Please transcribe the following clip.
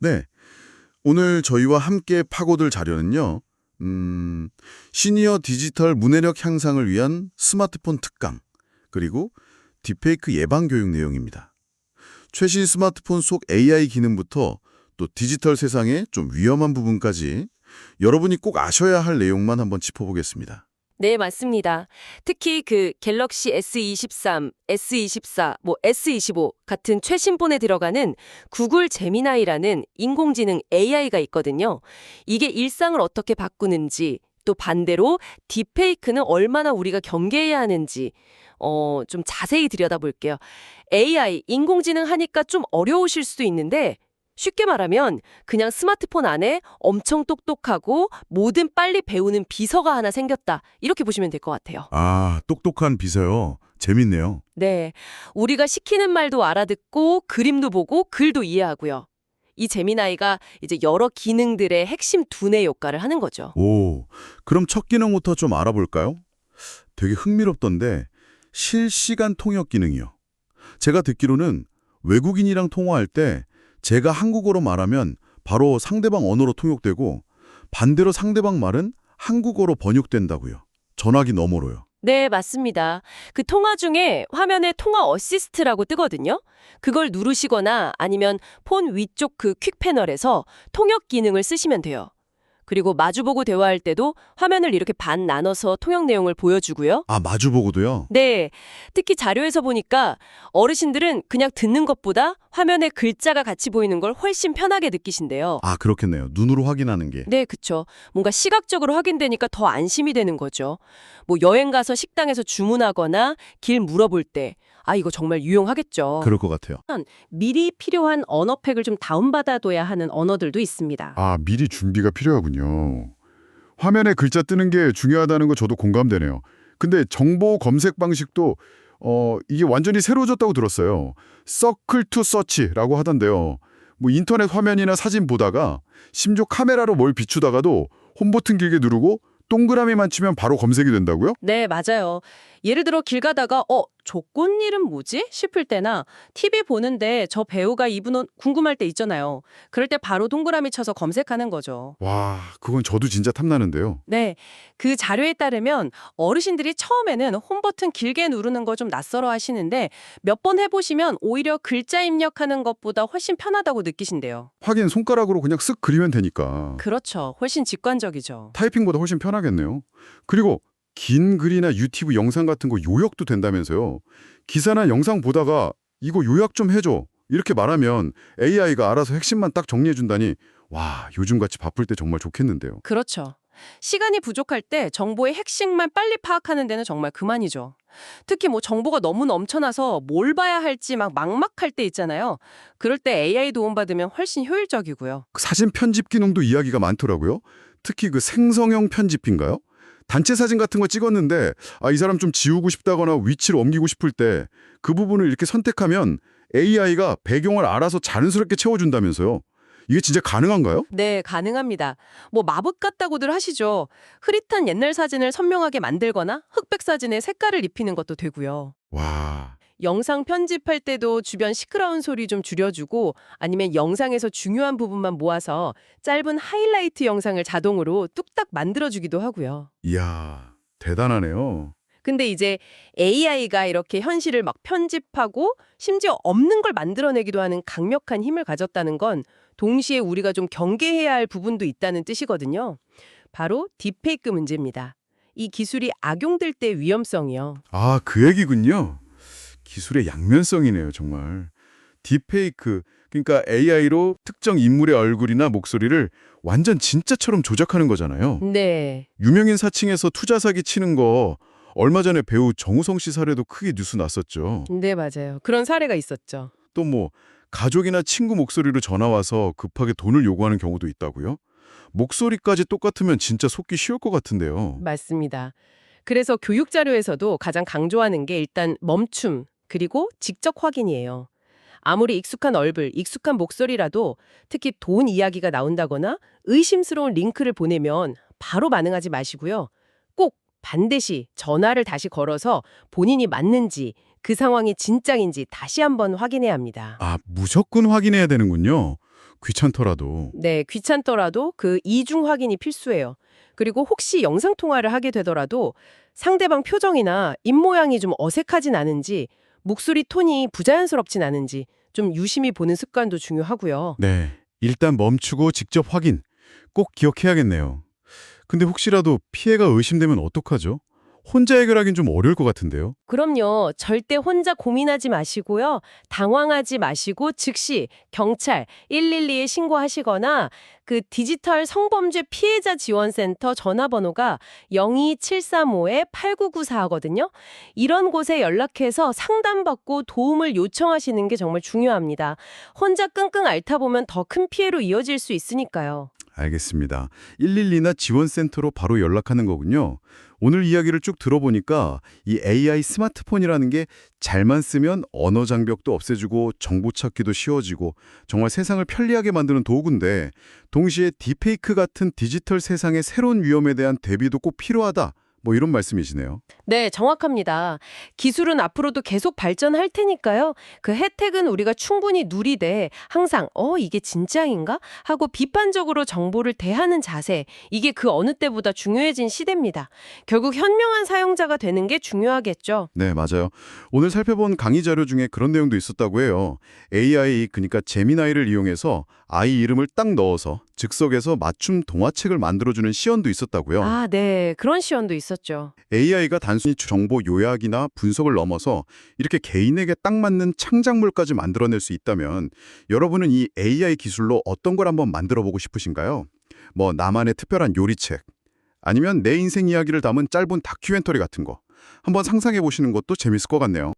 네. 오늘 저희와 함께 파고들 자료는요. 음, 시니어 디지털 문해력 향상을 위한 스마트폰 특강, 그리고 딥페이크 예방 교육 내용입니다. 최신 스마트폰 속 AI 기능부터 또 디지털 세상의 좀 위험한 부분까지 여러분이 꼭 아셔야 할 내용만 한번 짚어보겠습니다. 네, 맞습니다. 특히 그 갤럭시 S23, S24, 뭐 S25 같은 최신폰에 들어가는 구글 제미나이라는 인공지능 AI가 있거든요. 이게 일상을 어떻게 바꾸는지, 또 반대로 딥페이크는 얼마나 우리가 경계해야 하는지 어, 좀 자세히 들여다볼게요. AI, 인공지능 하니까 좀 어려우실 수도 있는데 쉽게 말하면 그냥 스마트폰 안에 엄청 똑똑하고 뭐든 빨리 배우는 비서가 하나 생겼다. 이렇게 보시면 될 것 같아요. 아, 똑똑한 비서요. 재밌네요. 네. 우리가 시키는 말도 알아듣고 그림도 보고 글도 이해하고요. 이 제미나이가 이제 여러 기능들의 핵심 두뇌 역할을 하는 거죠. 오, 그럼 첫 기능부터 좀 알아볼까요? 되게 흥미롭던데 실시간 통역 기능이요. 제가 듣기로는 외국인이랑 통화할 때 제가 한국어로 말하면 바로 상대방 언어로 통역되고 반대로 상대방 말은 한국어로 번역된다고요. 전화기 너머로요. 네, 맞습니다. 그 통화 중에 화면에 통화 어시스트라고 뜨거든요. 그걸 누르시거나 아니면 폰 위쪽 그 퀵 패널에서 통역 기능을 쓰시면 돼요. 그리고 마주보고 대화할 때도 화면을 이렇게 반 나눠서 통역 내용을 보여주고요. 아, 마주보고도요? 네. 특히 자료에서 보니까 어르신들은 그냥 듣는 것보다 화면에 글자가 같이 보이는 걸 훨씬 편하게 느끼신대요. 아, 그렇겠네요. 눈으로 확인하는 게. 네, 그쵸. 뭔가 시각적으로 확인되니까 더 안심이 되는 거죠. 뭐 여행 가서 식당에서 주문하거나 길 물어볼 때, 아, 이거 정말 유용하겠죠. 그럴 것 같아요. 미리 필요한 언어팩을 좀 다운받아둬야 하는 언어들도 있습니다. 아, 미리 준비가 필요하군요. 화면에 글자 뜨는 게 중요하다는 거 저도 공감되네요. 근데 정보 검색 방식도 어, 이게 완전히 새로워졌다고 들었어요. 서클 투 서치라고 하던데요. 뭐 인터넷 화면이나 사진 보다가 심지어 카메라로 뭘 비추다가도 홈 버튼 길게 누르고 동그라미만 치면 바로 검색이 된다고요? 네, 맞아요. 예를 들어 길 가다가 어, 조건 이름 뭐지? 싶을 때나 TV 보는데 저 배우가 입은 옷 궁금할 때 있잖아요. 그럴 때 바로 동그라미 쳐서 검색하는 거죠. 와, 그건 저도 진짜 탐나는데요. 네, 그 자료에 따르면 어르신들이 처음에는 홈 버튼 길게 누르는 거 좀 낯설어 하시는데 몇 번 해보시면 오히려 글자 입력하는 것보다 훨씬 편하다고 느끼신대요. 하긴 손가락으로 그냥 쓱 그리면 되니까. 그렇죠. 훨씬 직관적이죠. 타이핑보다 훨씬 편하겠네요. 그리고 긴 글이나 유튜브 영상 같은 거 요약도 된다면서요. 기사나 영상 보다가 이거 요약 좀 해줘. 이렇게 말하면 AI가 알아서 핵심만 딱 정리해준다니 와 요즘같이 바쁠 때 정말 좋겠는데요. 그렇죠. 시간이 부족할 때 정보의 핵심만 빨리 파악하는 데는 정말 그만이죠. 특히 뭐 정보가 너무 넘쳐나서 뭘 봐야 할지 막 막막할 때 있잖아요. 그럴 때 AI 도움받으면 훨씬 효율적이고요. 그 사진 편집 기능도 이야기가 많더라고요. 특히 그 생성형 편집인가요? 단체 사진 같은 거 찍었는데 아, 이 사람 좀 지우고 싶다거나 위치를 옮기고 싶을 때 그 부분을 이렇게 선택하면 AI가 배경을 알아서 자연스럽게 채워준다면서요. 이게 진짜 가능한가요? 네, 가능합니다. 뭐 마법 같다고들 하시죠. 흐릿한 옛날 사진을 선명하게 만들거나 흑백 사진에 색깔을 입히는 것도 되고요. 와, 영상 편집할 때도 주변 시끄러운 소리 좀 줄여주고 아니면 영상에서 중요한 부분만 모아서 짧은 하이라이트 영상을 자동으로 뚝딱 만들어주기도 하고요. 이야, 대단하네요. 근데 이제 AI가 이렇게 현실을 막 편집하고 심지어 없는 걸 만들어내기도 하는 강력한 힘을 가졌다는 건 동시에 우리가 좀 경계해야 할 부분도 있다는 뜻이거든요. 바로 딥페이크 문제입니다. 이 기술이 악용될 때 위험성이요. 아, 그 얘기군요. 기술의 양면성이네요, 정말. 딥페이크, 그러니까 AI로 특정 인물의 얼굴이나 목소리를 완전 진짜처럼 조작하는 거잖아요. 네. 유명인 사칭해서 투자 사기 치는 거 얼마 전에 배우 정우성 씨 사례도 크게 뉴스 났었죠. 네, 맞아요. 그런 사례가 있었죠. 또 뭐 가족이나 친구 목소리로 전화 와서 급하게 돈을 요구하는 경우도 있다고요? 목소리까지 똑같으면 진짜 속기 쉬울 것 같은데요. 맞습니다. 그래서 교육 자료에서도 가장 강조하는 게 일단 멈춤, 그리고 직접 확인이에요. 아무리 익숙한 얼굴, 익숙한 목소리라도 특히 돈 이야기가 나온다거나 의심스러운 링크를 보내면 바로 반응하지 마시고요. 꼭 반드시 전화를 다시 걸어서 본인이 맞는지 그 상황이 진짜인지 다시 한번 확인해야 합니다. 아, 무조건 확인해야 되는군요. 귀찮더라도. 네, 귀찮더라도 그 이중 확인이 필수예요. 그리고 혹시 영상 통화를 하게 되더라도 상대방 표정이나 입모양이 좀 어색하진 않은지 목소리 톤이 부자연스럽진 않은지 좀 유심히 보는 습관도 중요하고요. 네. 일단 멈추고 직접 확인. 꼭 기억해야겠네요. 근데 혹시라도 피해가 의심되면 어떡하죠? 혼자 해결하긴 좀 어려울 것 같은데요. 그럼요. 절대 혼자 고민하지 마시고요. 당황하지 마시고 즉시 경찰 112에 신고하시거나 그 디지털 성범죄 피해자 지원센터 전화번호가 02735-8994거든요. 이런 곳에 연락해서 상담받고 도움을 요청하시는 게 정말 중요합니다. 혼자 끙끙 앓다 보면 더 큰 피해로 이어질 수 있으니까요. 알겠습니다. 112나 지원센터로 바로 연락하는 거군요. 오늘 이야기를 쭉 들어보니까 이 AI 스마트폰이라는 게 잘만 쓰면 언어 장벽도 없애주고 정보 찾기도 쉬워지고 정말 세상을 편리하게 만드는 도구인데 동시에 딥페이크 같은 디지털 세상의 새로운 위험에 대한 대비도 꼭 필요하다. 뭐 이런 말씀이시네요. 네, 정확합니다. 기술은 앞으로도 계속 발전할 테니까요. 그 혜택은 우리가 충분히 누리되 항상 어 이게 진짜인가 하고 비판적으로 정보를 대하는 자세 이게 그 어느 때보다 중요해진 시대입니다. 결국 현명한 사용자가 되는 게 중요하겠죠. 네, 맞아요. 오늘 살펴본 강의 자료 중에 그런 내용도 있었다고 해요. AI, 그러니까 제미나이를 이용해서 아이 이름을 딱 넣어서 즉석에서 맞춤 동화책을 만들어주는 시연도 있었다고요. 아, 네. 그런 시연도 있었죠. AI가 단순히 정보 요약이나 분석을 넘어서 이렇게 개인에게 딱 맞는 창작물까지 만들어낼 수 있다면 여러분은 이 AI 기술로 어떤 걸 한번 만들어 보고 싶으신가요? 뭐 나만의 특별한 요리책 아니면 내 인생 이야기를 담은 짧은 다큐멘터리 같은 거 한번 상상해 보시는 것도 재밌을 것 같네요.